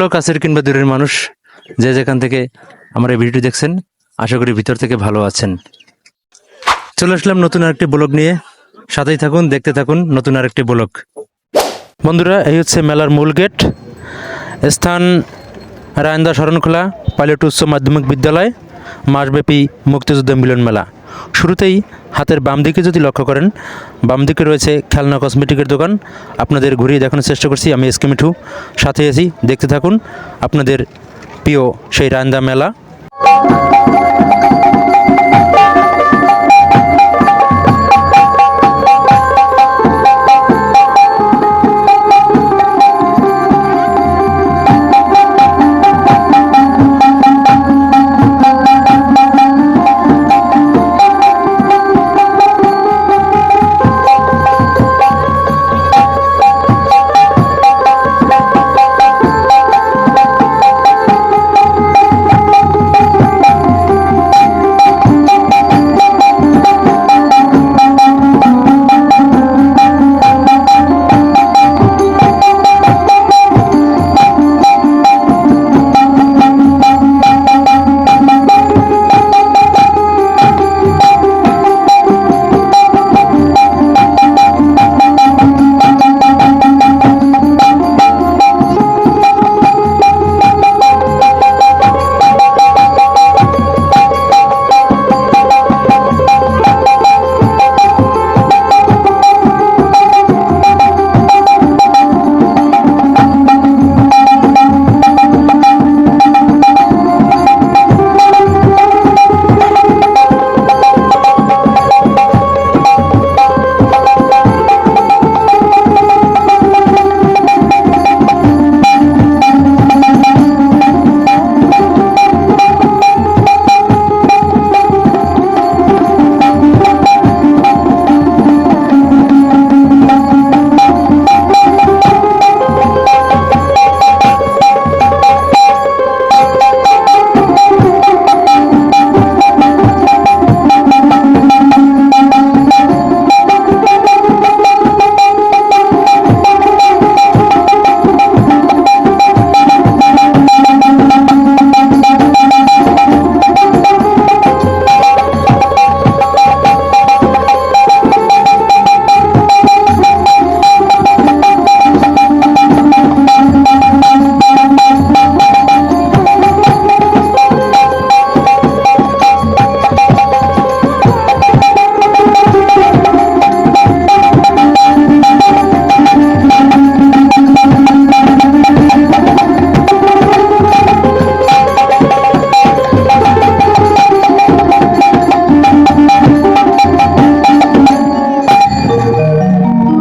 Hello কাছের কিংবা দূরের মানুষ যে যেখান থেকে আমার এই ভিডিও দেখছেন, আশা করি ভিতর থেকে ভালো আছেন। চলে আসলাম নতুন আরেকটি ব্লগ নিয়ে। সাথেই থাকুন, দেখতে থাকুন নতুন আরেকটি ব্লগ। বন্ধুরা, এই হচ্ছে মেলার মূল গেট। স্থান রায়ন্দা শরণখোলা, পাইলট উচ্চ মাধ্যমিক বিদ্যালয়। মাসব্যাপী মুক্তিযুদ্ধ মিলন মেলা। শুরুতেই হাতের বাম দিকে যদি লক্ষ্য করেন, বাম দিকে রয়েছে খেলনা কসমেটিকের দোকান। আপনাদের ঘুরিয়ে দেখানোর চেষ্টা করছি, আমি এসকে মিঠু। সাথে আছি, দেখতে থাকুন আপনাদের প্রিয় সেই রান্দা মেলা।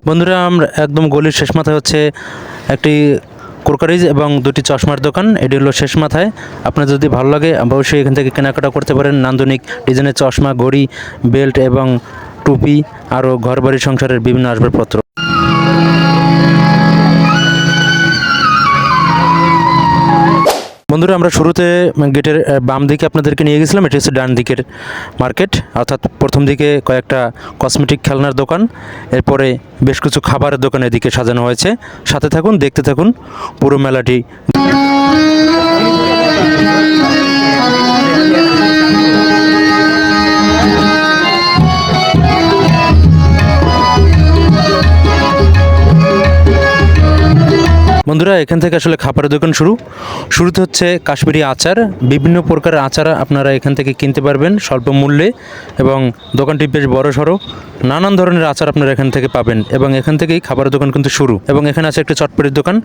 বন্ধুরা, আমরা একদম গলির শেষ মাথায় হচ্ছে একটি কোরকারিজ এবং দুটি চশমার দোকান। এটি হলো শেষ মাথায়। আপনার যদি ভালো লাগে, অবশ্যই এখান থেকে কেনাকাটা করতে পারেন। নান্দনিক ডিজাইনের চশমা, ঘড়ি, বেল্ট এবং টুপি, আরও ঘরবাড়ি সংসারের বিভিন্ন আসবাবপত্র। বন্ধুরা, আমরা শুরুতে গেটের বাম দিকে আপনাদেরকে নিয়ে গেছিলাম। এটি হচ্ছে ডান দিকের মার্কেট। অর্থাৎ প্রথম দিকে কয়েকটা কসমেটিক খেলনার দোকান। এরপরে বেশ কিছু খাবারের দোকান এদিকে সাজানো হয়েছে। সাথে থাকুন, দেখতে থাকুন, পুরো মেলাটি। বন্ধুরা, এখান থেকে আসলে খাবারের দোকান শুরু। শুরুতে হচ্ছে কাশ্মীরি আচার। বিভিন্ন প্রকারের আচার আপনারা এখান থেকে কিনতে পারবেন স্বল্প মূল্যে এবং দোকানটি বেশ বড় সড়ো নানান ধরনের আচার আপনারা এখান থেকে পাবেন এবং এখান থেকেই খাবারের দোকান কিন্তু শুরু। এবং এখানে আছে একটা চটপটির দোকান।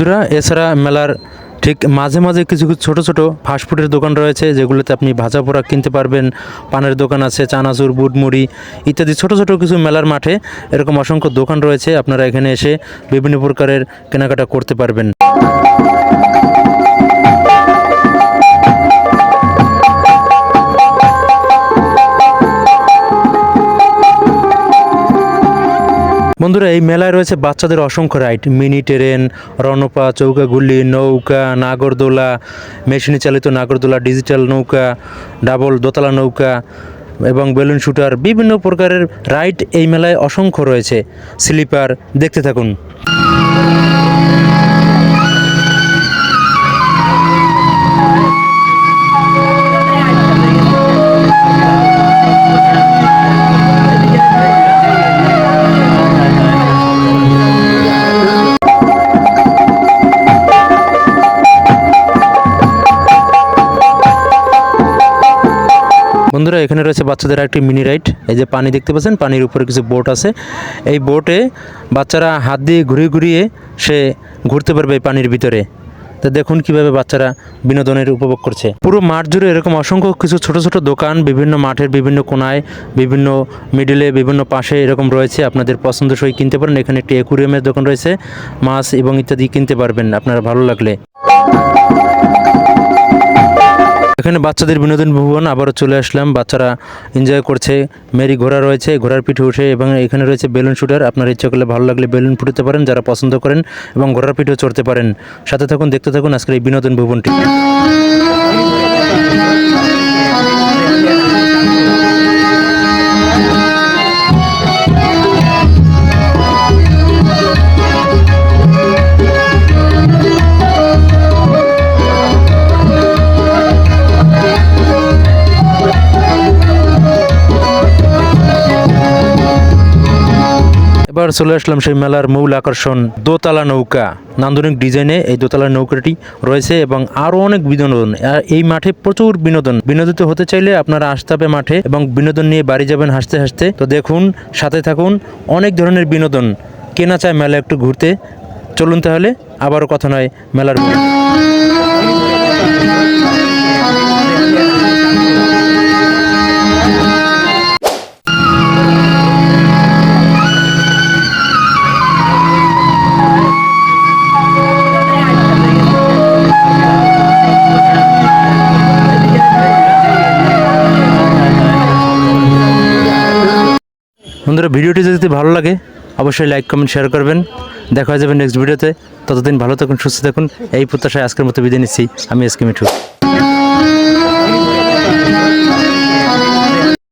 বন্ধুরা, এছাড়া মেলার ঠিক মাঝে মাঝে কিছু কিছু ছোটো ছোটো ফাস্টফুডের দোকান রয়েছে, যেগুলোতে আপনি ভাজা পোড়া কিনতে পারবেন, পানের দোকান আছে, চানাচুর, বুটমুড়ি ইত্যাদি ছোট ছোট কিছু মেলার মাঠে এরকম অসংখ্য দোকান রয়েছে, আপনারা এখানে এসে বিভিন্ন প্রকারের কেনাকাটা করতে পারবেন। বন্ধুরা, এই মেলায় রয়েছে বাচ্চাদের অসংখ্য রাইড। মিনি ট্রেন, রণপা চৌকাগুলি নৌকা, নাগরদোলা, মেশিনে চালিত নাগরদোলা, ডিজিটাল নৌকা, ডাবল দোতলা নৌকা এবং বেলুন শুটার, বিভিন্ন প্রকারের রাইড এই মেলায় অসংখ্য রয়েছে। স্লিপার, দেখতে থাকুন। বন্ধুরা, এখানে রয়েছে বাচ্চাদের একটি মিনি রাইড এই যে পানি দেখতে পাচ্ছেন, পানির উপরে কিছু বোট আছে। এই বোটে বাচ্চারা হাত দিয়ে ঘুরিয়ে ঘুরিয়ে সে ঘুরতে পারবে এই পানির ভিতরে। তো দেখুন কীভাবে বাচ্চারা বিনোদনের উপভোগ করছে। পুরো মাঠ জুড়ে এরকম অসংখ্য কিছু ছোট ছোট দোকান, বিভিন্ন মাঠের বিভিন্ন কোনায়, বিভিন্ন মিডিলে বিভিন্ন পাশে এরকম রয়েছে। আপনাদের পছন্দসই কিনতে পারেন। এখানে একটি অ্যাকুরিয়ামের দোকান রয়েছে। মাছ এবং ইত্যাদি কিনতে পারবেন আপনারা ভালো লাগলে। এখানে বাচ্চাদের বিনোদন ভবন, আবারও চলে আসলাম। বাচ্চারা এনজয় করছে। মেরি ঘোড়া রয়েছে, ঘোড়ার পিঠে উঠে এবং এখানে রয়েছে বেলুন শুটার। আপনার ইচ্ছা করলে ভালো লাগলে বেলুন ফুটতে পারেন, যারা পছন্দ করেন এবং ঘোড়ার পিঠেও চড়তে পারেন। সাথে থাকুন, দেখতে থাকুন আজকের এই বিনোদন ভবনটি। এবার চলে আসলাম সেই মেলার মূল আকর্ষণ, দোতলা নৌকা। নান্দনিক ডিজাইনে এই দোতলা নৌকাটি রয়েছে এবং আরও অনেক বিনোদন। এই মাঠে প্রচুর বিনোদন। বিনোদিত হতে চাইলে আপনারা আসতে হবে মাঠে এবং বিনোদন নিয়ে বাড়ি যাবেন হাসতে হাসতে। তো দেখুন, সাথে থাকুন, অনেক ধরনের বিনোদন। কেনা চায় মেলা একটু ঘুরতে। চলুন তাহলে, আবারও কথা নয় মেলার বন্ধুরা, ভিডিওটি যদি ভালো লাগে, অবশ্যই লাইক কমেন্ট শেয়ার করবেন। দেখা যাবে নেক্সট ভিডিওতে ততদিন ভালো থাকুন, সুস্থ থাকুন। এই প্রত্যাশায় আজকের মতো বিদায় নিচ্ছি। আমি এসকে মিঠু।